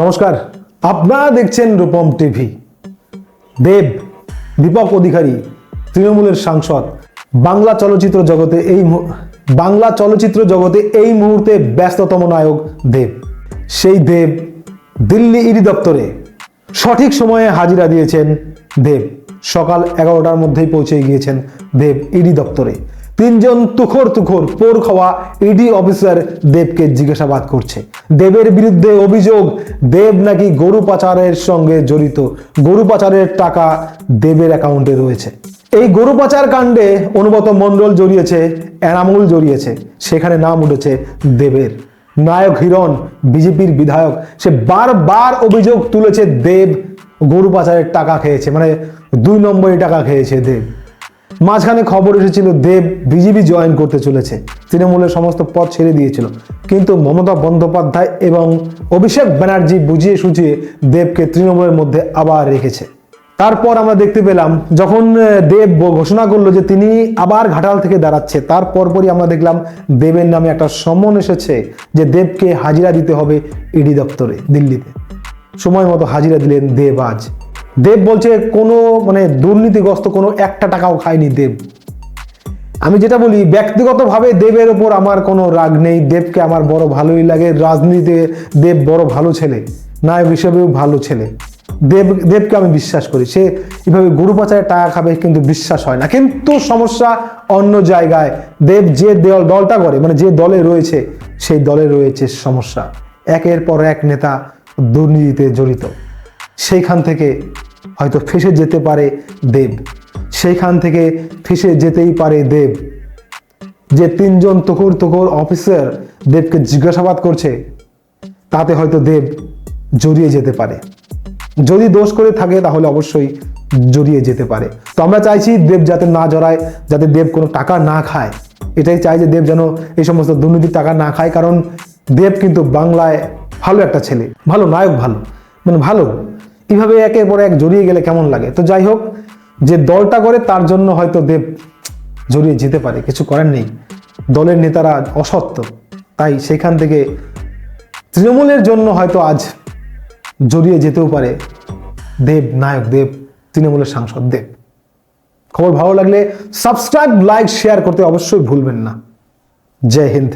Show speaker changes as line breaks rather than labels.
নমস্কার। আপনারা দেখছেন রূপম টিভি। দেব, দীপক অধিকারী, তৃণমূলের সাংসদ। বাংলা চলচ্চিত্র জগতে এই বাংলা চলচ্চিত্র জগতে এই মুহূর্তে ব্যস্ততম নায়ক দেব। সেই দেব দিল্লি ইডি দপ্তরে সঠিক সময়ে হাজিরা দিয়েছেন দেব। সকাল এগারোটার মধ্যেই পৌঁছে গিয়েছেন দেব ইডি দপ্তরে। তিনজন তুখর তুখর পোর খাওয়া ইডি অফিসার দেবকে জিজ্ঞাসাবাদ করছে। দেবের বিরুদ্ধে অভিযোগ, দেব নাকি গরু পাচারের সঙ্গে জড়িত। গরু পাচারের টাকা দেবের অ্যাকাউন্টে রয়েছে। এই গরু পাচার কাণ্ডে অনুগত মণ্ডল জড়িয়েছে, এনামুল জড়িয়েছে। সেখানে নাম উঠেছে দেবের। নায়ক হিরণ, বিজেপির বিধায়ক, সে বারবার অভিযোগ তুলেছে দেব গরু পাচারের টাকা খেয়েছে। মানে দুই নম্বরে টাকা খেয়েছে দেব। মাঝখানে খবর এসেছিল, দেব বিজেপি জয়েন করতে চলেছে। তৃণমূলের সমস্ত পদ ছেড়ে দিয়েছিল। কিন্তু মমতা বন্দ্যোপাধ্যায় এবং অভিষেক ব্যানার্জি বুঝিয়ে সুঝিয়ে দেবকে তৃণমূলের মধ্যে আবার রেখেছে। তারপর আমরা দেখতে পেলাম, যখন দেব ঘোষণা করল যে তিনি আবার ঘাটাল থেকে দাঁড়াচ্ছে, তার পরপরই আমরা দেখলাম দেবের নামে একটা সমন এসেছে যে দেবকে হাজিরা দিতে হবে ইডি দপ্তরে, দিল্লিতে। সময় মতো হাজিরা দিলেন দেব আজ। দেব বলছে, কোনো মানে দুর্নীতিগ্রস্ত কোনো একটা টাকাও খায়নি দেব। আমি যেটা বলি, ব্যক্তিগতভাবে দেবের ওপর আমার কোনো রাগ নেই। দেবকে আমার বড় ভালোই লাগে। রাজনীতিতে দেব বড় ভালো ছেলে, নায়ক হিসেবেও ভালো ছেলে। দেব, দেবকে আমি বিশ্বাস করি। সে এভাবে গরু পাচারের টাকা খাবে কিন্তু বিশ্বাস হয় না। কিন্তু সমস্যা অন্য জায়গায়। দেব যে দল দলটা করে মানে যে দলে রয়েছে, সেই দলে রয়েছে সমস্যা। একের পর এক নেতা দুর্নীতিতে জড়িত। সেইখান থেকে হয়তো ফেসে যেতে পারে দেব। সেইখান থেকে ফেসে যেতেই পারে দেব। যে তিনজন তকুর তকুর অফিসার দেবকে জিজ্ঞাসাবাদ করছে, তাতে হয়তো দেব জড়িয়ে যেতে পারে। যদি দোষ করে থাকে, তাহলে অবশ্যই জড়িয়ে যেতে পারে। তো আমরা চাইছি দেব যাতে না জড়ায়, যাতে দেব কোনো টাকা না খায়। এটাই চাই যে দেব যেন এই সমস্ত দুর্নীতির টাকা না খায়, কারণ দেব কিন্তু বাংলায় ভালো একটা ছেলে। ভালো, নায়ক ভালো। মানে ভালো। এইভাবে একের পর এক জড়িয়ে গেলে কেমন লাগে? তো যাই হোক, যে দলটা করে তার জন্য হয়তো দেব জড়িয়ে যেতে পারে, কিছু করার নেই। দলের নেতারা অসত্য। তাই সেখান থেকে তৃণমূলের জন্য হয়তো আজ জড়িয়ে যেতেও পারে দেব নায়ক, দেব তৃণমূলের সাংসদ, দেব। খবর ভালো লাগলে সাবস্ক্রাইব লাইক শেয়ার করতে অবশ্যই ভুলবেন না। জয় হিন্দ।